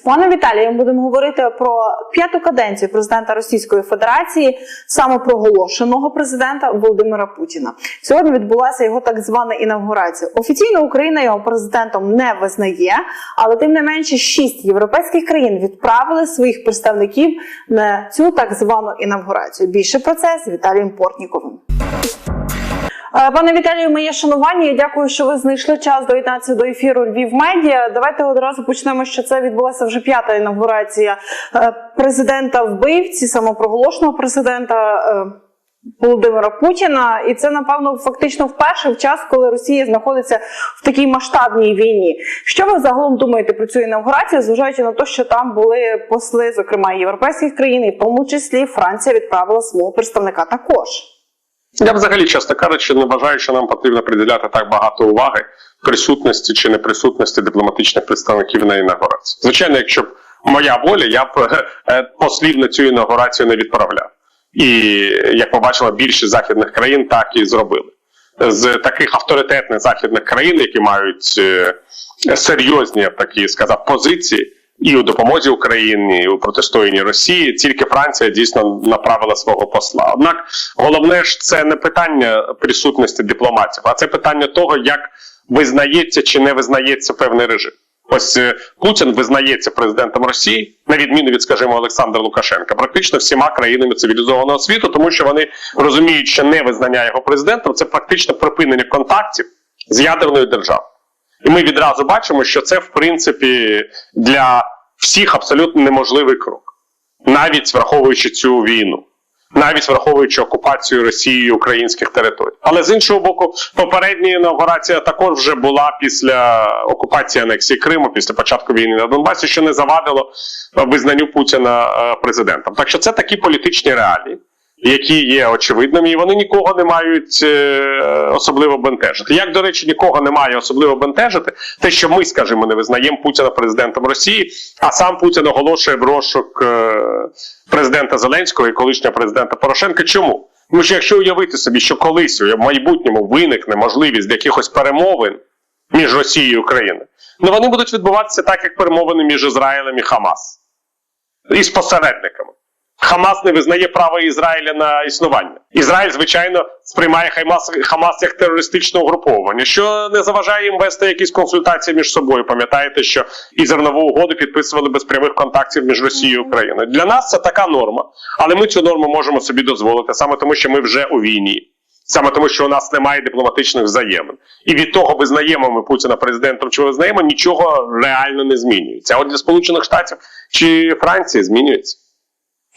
З паном Віталієм будемо говорити про п'яту каденцію президента Російської Федерації, самопроголошеного президента Володимира Путіна. Сьогодні відбулася його так звана інавгурація. Офіційно Україна його президентом не визнає, але тим не менше шість європейських країн відправили своїх представників на цю так звану інавгурацію. Більше про це з Віталієм Портніковим. Е, Пане Віталію, моє шанування. Я дякую, що ви знайшли час доєднатися до ефіру Львів Медіа. Давайте одразу почнемо, що це відбулася вже п'ята інавгурація е, президента вбивці, самопроголошеного президента. е, Володимира Путіна, і це напевно фактично вперше в час, коли Росія знаходиться в такій масштабній війні. Що ви загалом думаєте про цю інавгурацію, зважаючи на те, що там були посли, зокрема європейських країн, і в тому числі Франція відправила свого представника також. Я взагалі, чесно кажучи, не вважаю, що нам потрібно приділяти так багато уваги присутності чи неприсутності дипломатичних представників на інаугурації. Звичайно, якщо б моя воля, я б е, послів на цю інаугурацію не відправляв. І як ми бачили, більшість західних країн так і зробили. З таких авторитетних західних країн, які мають е, серйозні, такі сказав, позиції. І у допомозі Україні, і у протистоянні Росії тільки Франція дійсно направила свого посла. Однак головне ж це не питання присутності дипломатів, а це питання того, як визнається чи не визнається певний режим. Ось е, Путін визнається президентом Росії, на відміну від, скажімо, Олександра Лукашенка, практично всіма країнами цивілізованого світу, тому що вони розуміють, що не визнання його президентом це практично припинення контактів з ядерною державою. І ми відразу бачимо, що це в принципі для всіх абсолютно неможливий крок, навіть враховуючи цю війну, навіть враховуючи окупацію Росією українських територій. Але з іншого боку, попередня інаугурація також вже була після окупації анексії Криму, після початку війни на Донбасі, що не завадило визнанню Путіна е, президентом. Так що це такі політичні реалії які є очевидними, і вони нікого не мають е, особливо бентежити. Як, до речі, нікого не має особливо бентежити, те, що ми, скажімо, не визнаємо Путіна президентом Росії, а сам Путін оголошує в розшук е, президента Зеленського і колишнього президента Порошенка. Чому? Тому що якщо уявити собі, що колись у майбутньому виникне можливість якихось перемовин між Росією і Україною, ну вони будуть відбуватися так, як перемовини між Ізраїлем і Хамас із посередниками. Хамас не визнає права Ізраїля на існування. Ізраїль, звичайно, сприймає Хамас, Хамас як терористичне угруповання, що не заважає їм вести якісь консультації між собою. Пам'ятаєте, що і зернову угоду підписували без прямих контактів між Росією і Україною. Для нас це така норма, але ми цю норму можемо собі дозволити саме тому, що ми вже у війні. Саме тому, що у нас немає дипломатичних взаємин, і від того визнаємо ми Путіна президентом чи визнаємо, нічого реально не змінюється. А от для Сполучених Штатів чи Франції змінюється.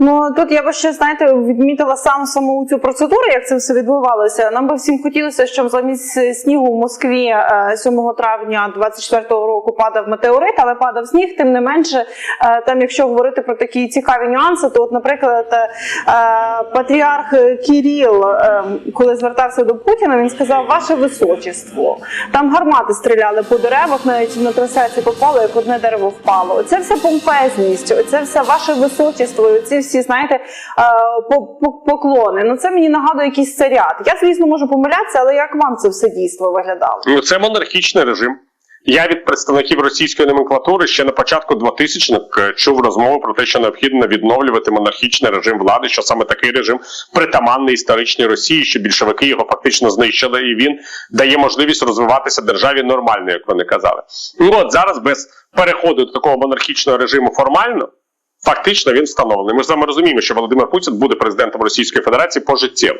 Ну тут я би ще знаєте відмітила сам саму цю процедуру, як це все відбувалося. Нам би всім хотілося, щоб замість снігу в Москві е, 7 травня 24-го року падав метеорит, але падав сніг. Тим не менше, е, там, якщо говорити про такі цікаві нюанси, то, от, наприклад, е, патріарх Кіріл, е, коли звертався до Путіна, він сказав: Ваше височество. Там гармати стріляли по деревах, навіть на трансляції попало, як одне дерево впало. Це все помпезність, це все ваше височество. Ці всі знаєте е, по- по- поклони. Ну це мені нагадує якийсь царят. Я звісно можу помилятися, але як вам це все дійство виглядало? Ну, це монархічний режим. Я від представників російської номенклатури ще на початку 2000-х чув розмову про те, що необхідно відновлювати монархічний режим влади, що саме такий режим притаманний історичній Росії, що більшовики його фактично знищили, і він дає можливість розвиватися державі нормально, як вони казали. Ну от зараз без переходу до такого монархічного режиму формально. Фактично він встановлений. Ми ж вами розуміємо, що Володимир Путін буде президентом Російської Федерації пожиттєво.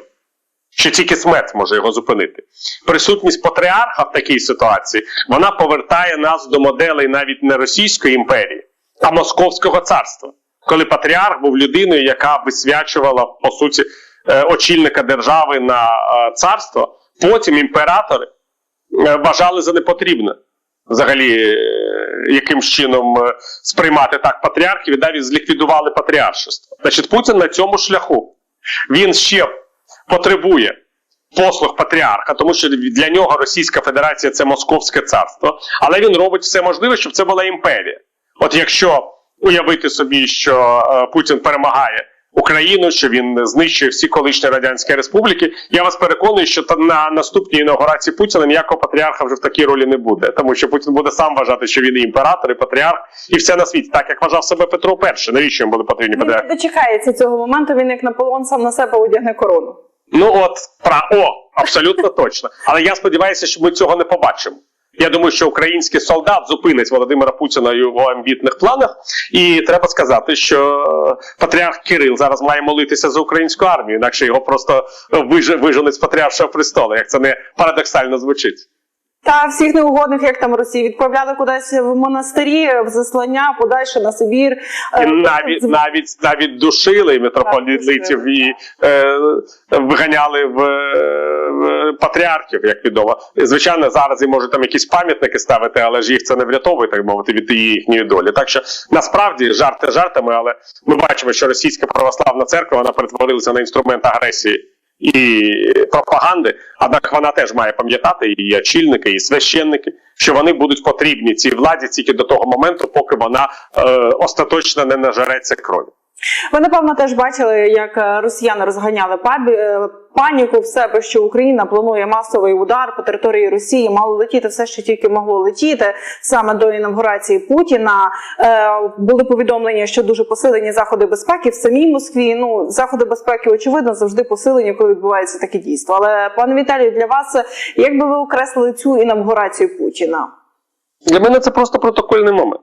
Що тільки смерть може його зупинити. Присутність патріарха в такій ситуації вона повертає нас до моделей навіть не Російської імперії, а Московського царства, коли патріарх був людиною, яка висвячувала по суті е, очільника держави на е, царство. Потім імператори е, вважали за непотрібне взагалі е, яким чином е, сприймати так патріархів і навіть зліквідували патріаршество. Значить, Путін на цьому шляху він ще потребує послуг патріарха, тому що для нього Російська Федерація це Московське царство, але він робить все можливе, щоб це була імперія. От якщо уявити собі, що е, Путін перемагає Україну, що він знищує всі колишні радянські республіки. Я вас переконую, що на наступній інаугурації Путіна ніякого патріарха вже в такій ролі не буде, тому що Путін буде сам вважати, що він і імператор, і патріарх, і все на світі, так як вважав себе Петро І. Навіщо йому були потрібні Він патріархи? не дочекається цього моменту. Він як Наполеон сам на себе одягне корону. Ну от про о, абсолютно точно. Але я сподіваюся, що ми цього не побачимо. Я думаю, що український солдат зупинить Володимира Путіна і його амбітних планах. І треба сказати, що патріарх Кирил зараз має молитися за українську армію, інакше його просто виж- виженуть з патріаршого престолу, як це не парадоксально звучить. Та всіх неугодних, як там Росії, відправляли кудись в монастирі, в заслання, подальше на Сибір. І Е, навіть навіть навіть душили митрополітів і е, виганяли в, в патріархів, як відомо. Звичайно, зараз і можуть там якісь пам'ятники ставити, але ж їх це не врятовує, так мовити, від їхньої долі. Так що насправді жарти жартами, але ми бачимо, що російська православна церква вона перетворилася на інструмент агресії. І пропаганди, однак вона теж має пам'ятати і очільники, і священники, що вони будуть потрібні цій владі тільки до того моменту, поки вона е, остаточно не нажереться крові. Ви напевно теж бачили, як е, росіяни розганяли пабі, е, паніку в себе, що Україна планує масовий удар по території Росії. Мало летіти все, що тільки могло летіти саме до інавгурації Путіна. Е, були повідомлення, що дуже посилені заходи безпеки в самій Москві. Ну заходи безпеки, очевидно, завжди посилені, коли відбувається таке дійство. Але пане Віталію, для вас як би ви окреслили цю інавгурацію Путіна? Для мене це просто протокольний момент.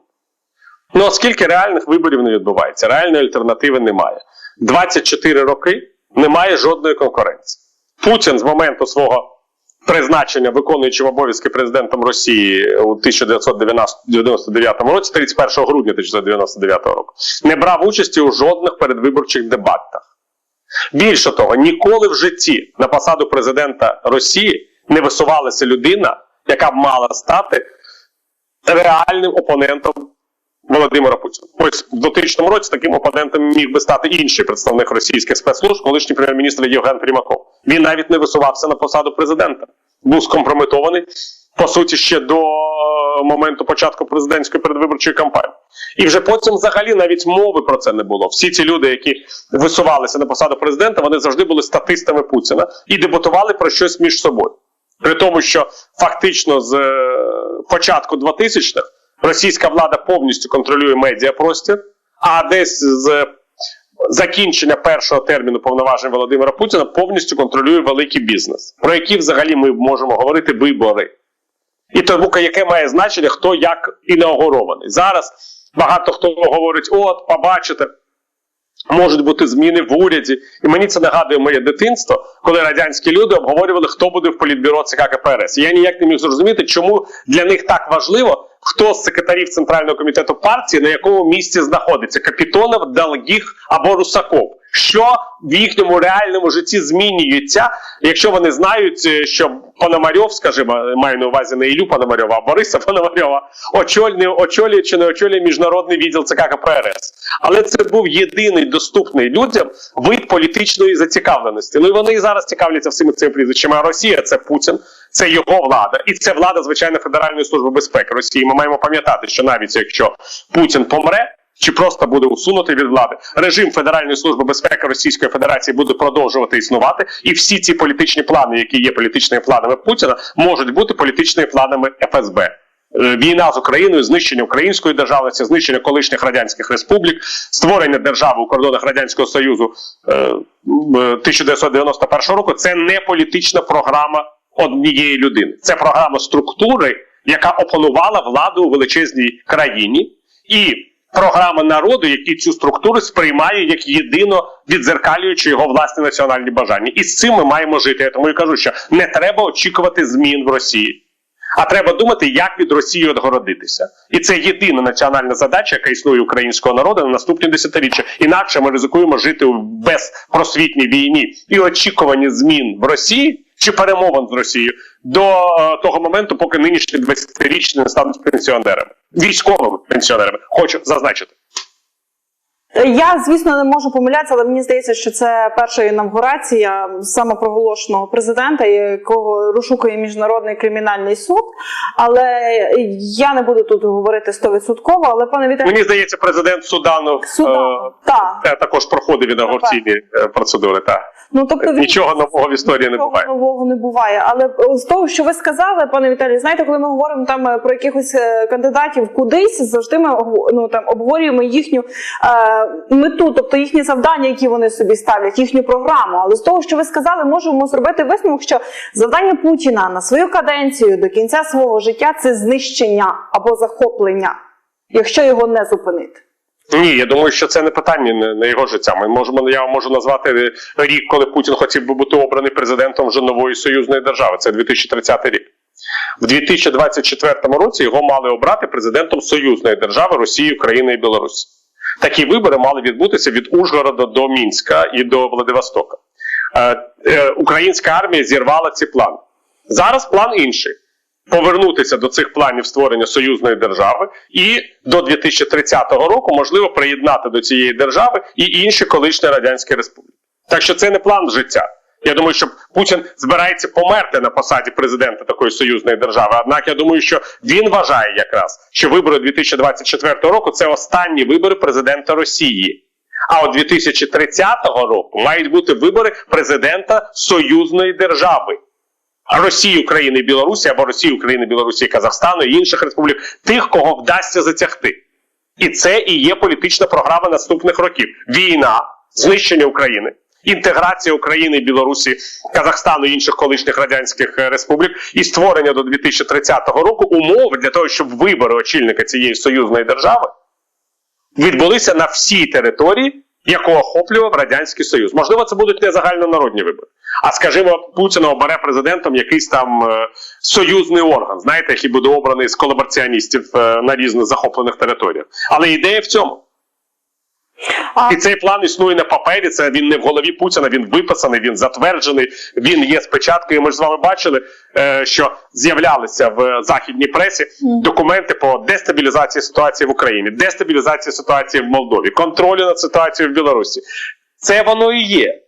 Ну, оскільки реальних виборів не відбувається, реальної альтернативи немає. 24 роки немає жодної конкуренції. Путін з моменту свого призначення виконуючим обов'язки президентом Росії у 1999 році, 31 грудня 1999 року, не брав участі у жодних передвиборчих дебатах. Більше того, ніколи в житті на посаду президента Росії не висувалася людина, яка б мала стати реальним опонентом Володимира Путіна. Ось в 2000 році таким опонентом міг би стати інший представник російських спецслужб, колишній прем'єр-міністр Євген Примаков. Він навіть не висувався на посаду президента. Був скомпрометований, по суті, ще до е, моменту початку президентської передвиборчої кампанії. І вже потім взагалі навіть мови про це не було. Всі ці люди, які висувалися на посаду президента, вони завжди були статистами Путіна і дебатували про щось між собою. При тому, що фактично з е, початку 2000-х російська влада повністю контролює медіапростір, а десь з закінчення першого терміну повноважень Володимира Путіна повністю контролює великий бізнес, про які взагалі ми можемо говорити вибори. І тому яке має значення, хто як інаугурований. Зараз багато хто говорить: от, побачите. Можуть бути зміни в уряді, і мені це нагадує моє дитинство, коли радянські люди обговорювали, хто буде в політбюро ЦК КПРС. І Я ніяк не міг зрозуміти, чому для них так важливо, хто з секретарів центрального комітету партії на якому місці знаходиться: Капітонов, Далгіх або Русаков. Що в їхньому реальному житті змінюється, якщо вони знають, е, що Пономарьов, скажімо, маю на увазі не Ілю Пономарьова, а Бориса Пономарьова, очолює, очолює чи не очолює міжнародний відділ ЦК КПРС. Але це був єдиний доступний людям вид політичної зацікавленості. Ну і вони і зараз цікавляться всіми цими прізвищами. А Росія це Путін, це його влада, і це влада, звичайно, Федеральної служби безпеки Росії. Ми маємо пам'ятати, що навіть якщо Путін помре. Чи просто буде усунутий від влади режим Федеральної служби безпеки Російської Федерації буде продовжувати існувати, і всі ці політичні плани, які є політичними планами Путіна, можуть бути політичними планами ФСБ. Е, Війна з Україною, знищення української державності, знищення колишніх радянських республік, створення держави у кордонах радянського союзу е, м, е, 1991 року. Це не політична програма однієї людини. Це програма структури, яка опанувала владу у величезній країні, і програма народу, який цю структуру сприймає як єдино відзеркалюючи його власні національні бажання. І з цим ми маємо жити. Я тому і кажу, що не треба очікувати змін в Росії. А треба думати, як від Росії відгородитися, і це єдина національна задача, яка існує українського народу на наступні десятиріччя. Інакше ми ризикуємо жити у безпросвітній війні і очікувані змін в Росії чи перемовин з Росією до е, того моменту, поки нинішні 20-річні не стануть пенсіонерами, військовими пенсіонерами. Хочу зазначити. Я, звісно, не можу помилятися, але мені здається, що це перша інавгурація самопроголошеного президента, якого розшукує міжнародний кримінальний суд. Але я не буду тут говорити стовідсотково. Але пане Віталію, Мені здається, президент Судану, Судан, так. е, також проходив інаугураційні е, процедури. Так. Ну тобто він Нічого нового в історії не Нічого буває. нового не буває. Але е, з того, що ви сказали, пане Віталій, знаєте, коли ми говоримо там е, про якихось кандидатів кудись, завжди ми ну, там обговорюємо їхню е, мету, тобто їхні завдання, які вони собі ставлять, їхню програму. Але з того, що ви сказали, можемо зробити висновок, що завдання Путіна на свою каденцію до кінця свого життя це знищення або захоплення, якщо його не зупинити. Ні, я думаю, що це не питання на, його життя. Ми можемо я можу назвати рік, коли Путін хотів би бути обраний президентом вже нової союзної держави. Це 2030 рік. В 2024 році його мали обрати президентом союзної держави Росії, України і Білорусі. Такі вибори мали відбутися від Ужгорода до Мінська і до Владивостока. Е, е, українська армія зірвала ці плани. Зараз план інший. Повернутися до цих планів створення союзної держави і до 2030 року можливо приєднати до цієї держави і інші колишні радянські республіки. Так що це не план життя. Я думаю, що Путін збирається померти на посаді президента такої союзної держави. Однак я думаю, що він вважає якраз, що вибори 2024 року це останні вибори президента Росії. А от 2030 року мають бути вибори президента союзної держави. Росії, України Білорусі або Росії, України, Білорусі, Казахстану і інших республік, тих, кого вдасться затягти. І це і є політична програма наступних років: війна, знищення України, інтеграція України, Білорусі, Казахстану і інших колишніх радянських е, республік, і створення до 2030 року умов для того, щоб вибори очільника цієї союзної держави відбулися на всій території, яку охоплював радянський союз. Можливо, це будуть не загальнонародні вибори. А скажімо, Путіна обере президентом якийсь там е, союзний орган, знаєте, який буде обраний з колабораціоністів е, на різних захоплених територіях. Але ідея в цьому. А І цей план існує на папері. Це він не в голові Путіна, він виписаний, він затверджений, він є спочатку. І ми ж з вами бачили, е, що з'являлися в західній пресі документи по дестабілізації ситуації в Україні, дестабілізації ситуації в Молдові, контролю над ситуацією в Білорусі. Це воно і є.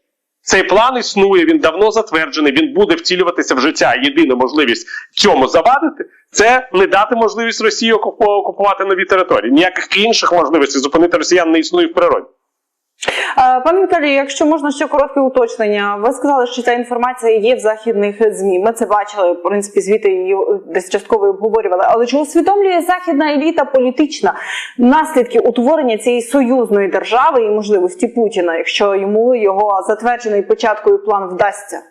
Цей план існує, він давно затверджений, він буде втілюватися в життя. Єдина можливість цьому завадити це не дати можливість Росії окупувати нові території. Ніяких інших можливостей зупинити росіян не існує в природі. Пане Віталію, якщо можна ще коротке уточнення, ви сказали, що ця інформація є в західних змі. Ми це бачили, в принципі, звіти її десь частково обговорювали. Але чи усвідомлює західна еліта політична наслідки утворення цієї союзної держави і можливості Путіна, якщо йому його затверджений початкою план вдасться?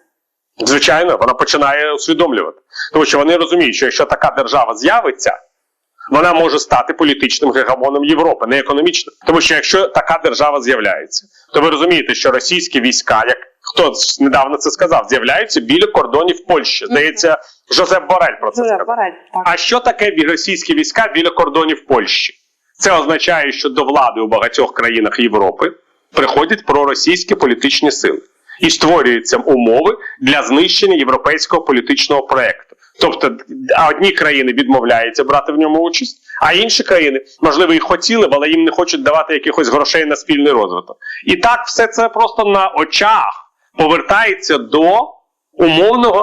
Звичайно, вона починає усвідомлювати, тому що вони розуміють, що якщо така держава з'явиться, вона може стати політичним гегемоном Європи, не економічним. Тому що якщо така держава з'являється, то ви розумієте, що російські війська, як хто недавно це сказав, з'являються біля кордонів Польщі. Здається, Жозеп Борель про це сказав. А що таке російські війська біля кордонів Польщі? Це означає, що до влади у багатьох країнах Європи приходять проросійські політичні сили і створюються умови для знищення європейського політичного проекту. Тобто, одні країни відмовляються брати в ньому участь, а інші країни, можливо, і хотіли б, але їм не хочуть давати якихось грошей на спільний розвиток. І так все це просто на очах повертається до умовного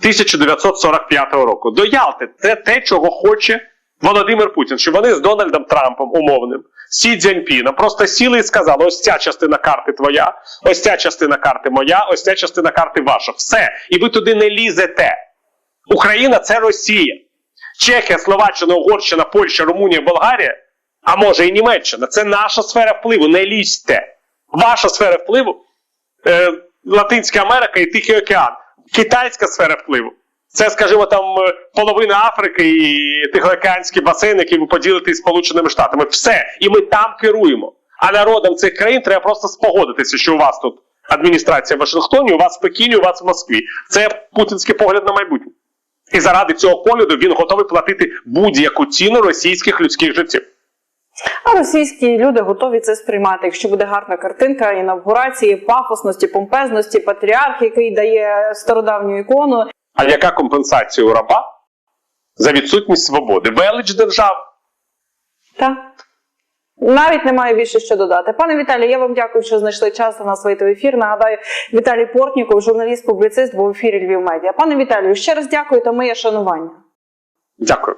1945 року. До Ялти це те, чого хоче Володимир Путін, щоб вони з Дональдом Трампом умовним, Сі Цзяньпіном просто сіли і сказали: ось ця частина карти твоя, ось ця частина карти моя, ось ця частина карти ваша. Все. І ви туди не лізете. Україна це Росія. Чехія, Словаччина, Угорщина, Польща, Румунія, Болгарія, а може і Німеччина. Це наша сфера впливу. Не лізьте. Ваша сфера впливу е, Латинська Америка і Тихий океан. Китайська сфера впливу. Це, скажімо, там е, половина Африки і Тихоокеанський басейн, який ви поділите із Сполученими Штатами. Все. І ми там керуємо. А народам цих країн треба просто спогодитися, що у вас тут адміністрація в Вашингтоні, у вас в Пекіні, у вас в Москві. Це путінський погляд на майбутнє. І заради цього погляду він готовий платити будь-яку ціну російських людських життів. А російські люди готові це сприймати. Якщо буде гарна картинка інавгурації, пафосності, помпезності, патріарх, який дає стародавню ікону. А яка компенсація у раба за відсутність свободи? Велич держав. Так. Навіть немає більше що додати. Пане Віталію, я вам дякую, що знайшли час на нас ефір. Нагадаю, Віталій Портніков, журналіст-публіцист, в ефірі Львів Медіа. Пане Віталію, ще раз дякую та моє шанування. Дякую.